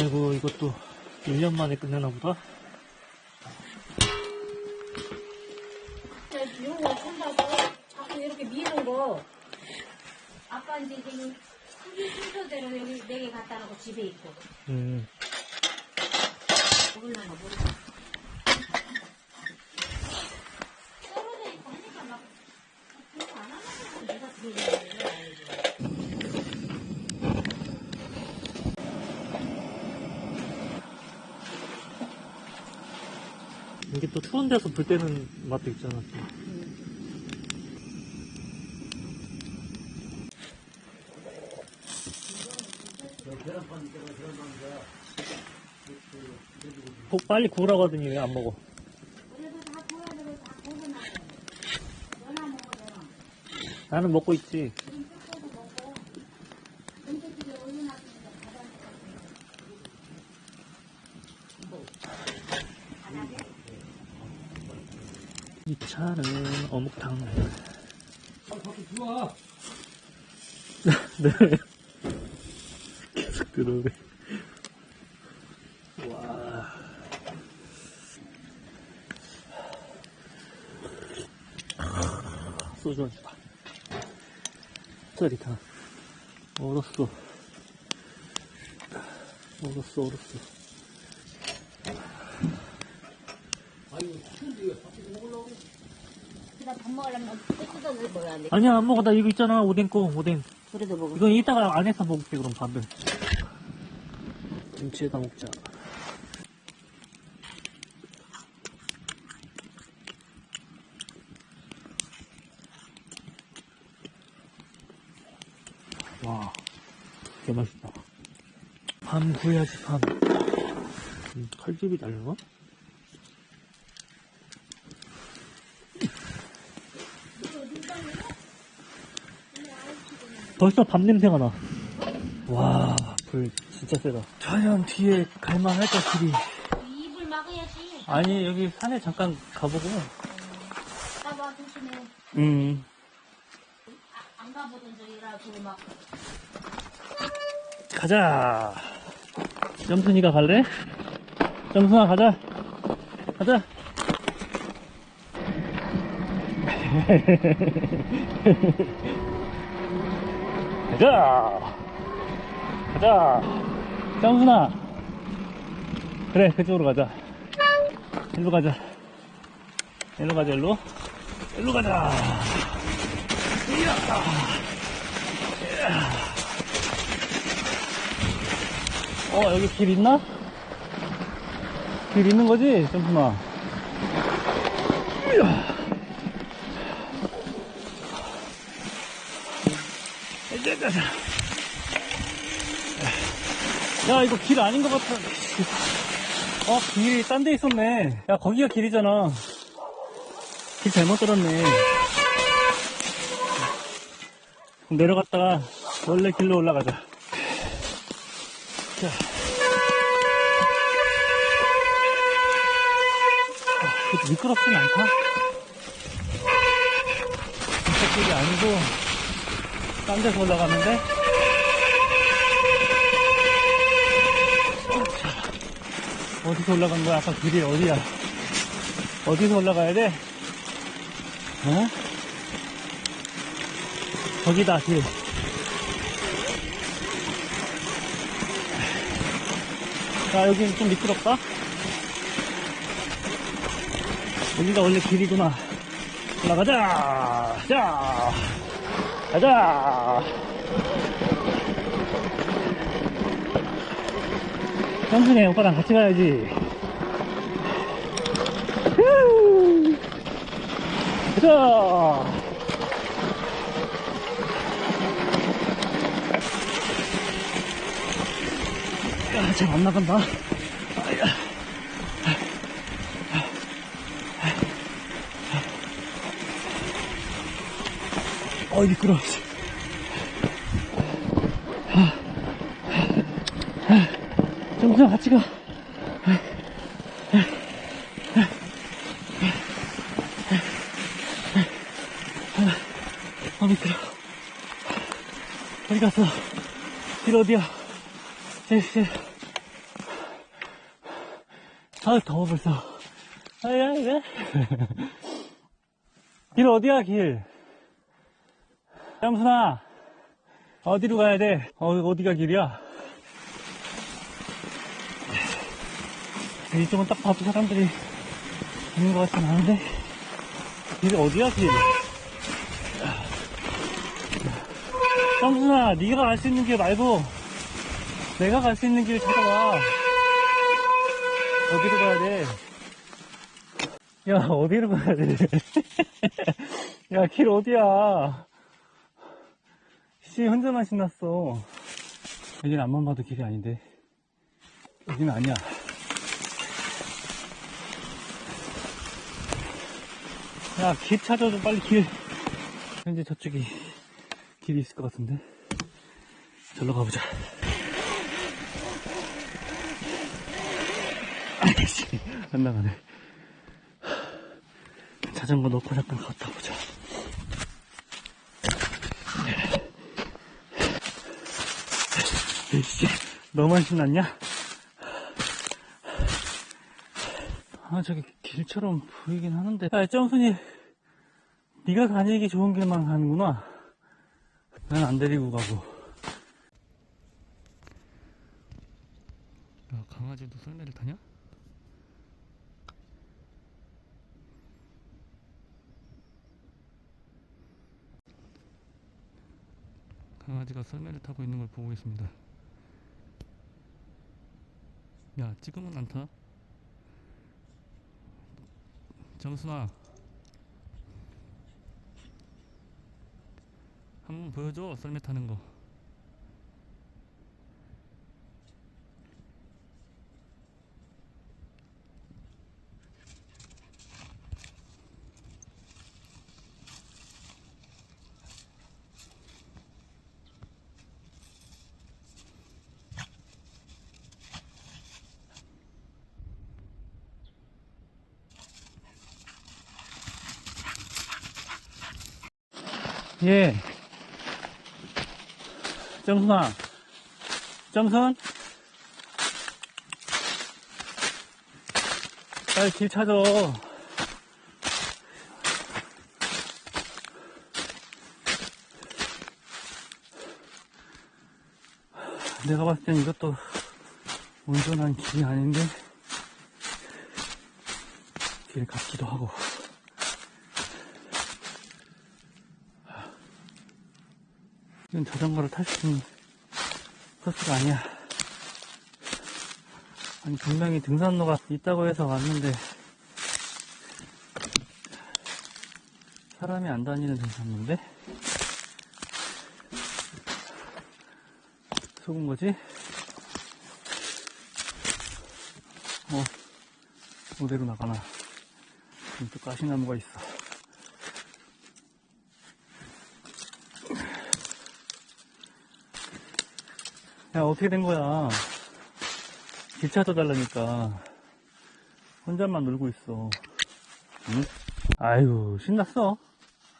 아이고, 이것도 1년 만에 끝내나 보다. 이런 거 산다고 자꾸 이렇게 미는 거 아까 이제 지금 순서대로 여기 네 개 갖다 놓고 집에 있고 음. 모르나 모르나 떨어져 있고 하니까 막 그거 안 하면 내가 들어오는 거야 이게 또 추운 데서 불 때는 맛도 있잖아. 또. 꼭 빨리 구우라고 하더니 왜 안 먹어? 나는 먹고 있지. 지금 뜯어도 먹고 전체집에 올려놨으니까 받아 이 차는 어묵탕. 좋아. 네. 계속 들어오네. 와. 소주 한 주다. 짜릿한. 얼었어. 얼었어, 얼었어. 그다 밥 먹으려면 뜯어 넣을 거야 근데 아니야, 안 먹어. 나 이거 있잖아. 오뎅 거, 오뎅. 그래도 먹어 이건 이따가 안에서 먹을게, 그럼 밥을. 김치에다 먹자. 와, 개 맛있다. 밤 구워야지, 밤. 음, 칼집이 달라? 벌써 밤 냄새가 나. 와, 불 진짜 세다. 자연 뒤에 갈만할까, 길이. 입을 막아야지 아니, 여기 산에 잠깐 가보고. 가봐 조심해 음. 아, 안 가보던 저기라 그막 가자. 점순이가 갈래? 점순아, 가자. 가자. 가자. 가자. 점순아. 그래, 그쪽으로 가자. 일로 가자. 일로 가자, 일로. 일로 가자. 어, 여기 길 있나? 길 있는 거지? 점프마. 야. 이거 길 아닌 것 같아. 어, 길이 딴 데 있었네. 야, 거기가 길이잖아. 길 잘못 들었네. 내려갔다가 원래 길로 올라가자. 자. 아, 미끄럽진 않다. 진짜 길이 아니고, 딴 데서 올라가는데. 자, 어디서 올라간 거야? 아까 길이 어디야? 어디서 올라가야 돼? 어? 저기다, 길. 야, 여긴 좀 미끄럽다? 여기가 원래 길이구나. 올라가자! 자! 가자! 형준이 오빠랑 같이 가야지. 후! 가자! 야, 잘 안 나간다. 어, 미끄러워. 정수랑 같이 가. 아, 미끄러워. 어디 갔어? 길 어디야? 제, 제. 아, 더워 벌써. 아야, 야. 길 어디야, 길? 짬순아, 어디로 가야 돼? 어, 어디가 길이야? 이쪽은 딱 봐도 사람들이 있는 것 같진 않은데. 길이 어디야, 길? 짬순아, 네가 갈 수 있는 길 말고, 내가 갈 수 있는 길 찾아와. 어디로 가야 돼? 야, 어디로 가야 돼? 야, 길 어디야? 씨, 혼자만 신났어. 여기는 앞만 봐도 길이 아닌데. 여기는 아니야. 야, 길 찾아줘, 빨리 길. 현재 저쪽이 길이 있을 것 같은데. 절로 가보자. 아이씨, 안 나가네. 자전거 놓고 잠깐 갔다 보자. 이씨, 너만 신났냐? 아, 저기 길처럼 보이긴 하는데. 아, 점순이, 네가 다니기 좋은 길만 가는구나. 난 안 데리고 가고. 야, 강아지도 썰매를 타냐? 강아지가 썰매를 타고 있는 걸 보고 있습니다. 야, 지금은 안 타? 정순아. 한번 보여줘, 썰매 타는 거. 예. 점순아. 점순? 빨리 길 찾아. 내가 봤을 땐 이것도 온전한 길이 아닌데, 길 같기도 하고. 이건 자전거를 탈 수 있는 코스가 아니야. 아니, 분명히 등산로가 있다고 해서 왔는데, 사람이 안 다니는 등산로인데? 속은 거지? 어, 어디로 나가나. 또 가시나무가 있어. 야, 어떻게 된 거야? 길 찾아달라니까. 혼자만 놀고 있어. 응? 아유, 신났어.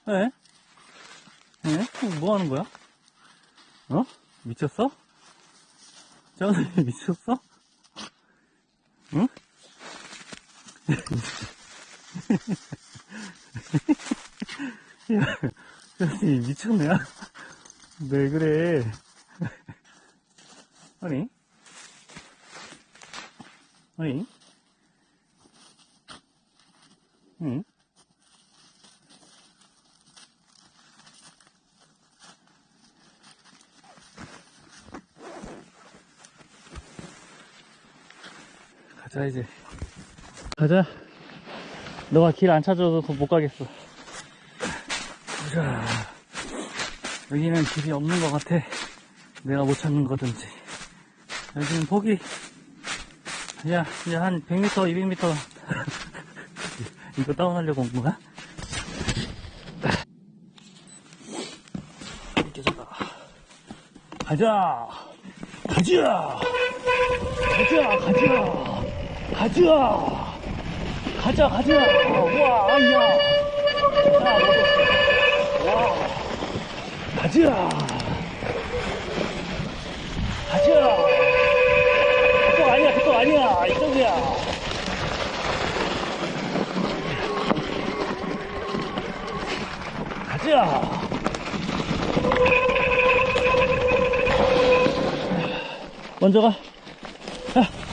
에? 에? 뭐 하는 거야? 어? 미쳤어? 저는 미쳤어? 응? 야, 미쳤네. 왜 그래? 아니? 아니? 응? 가자, 이제. 가자. 너가 길 안 찾아줘서 못 가겠어. 보자. 여기는 길이 없는 것 같아. 내가 못 찾는 거든지. 여기는 포기. 야, 이제 한 100m, 200m. 이거 다운하려고 온 거야? 이렇게 잡아. 가자! 가자! 가자! 가자! 가자! 가자, 가자! 와, 아야! 와! 가자! 가자! 그쪽 아니야, 그쪽 아니야. 이쪽이야. 자. 먼저 가. 야.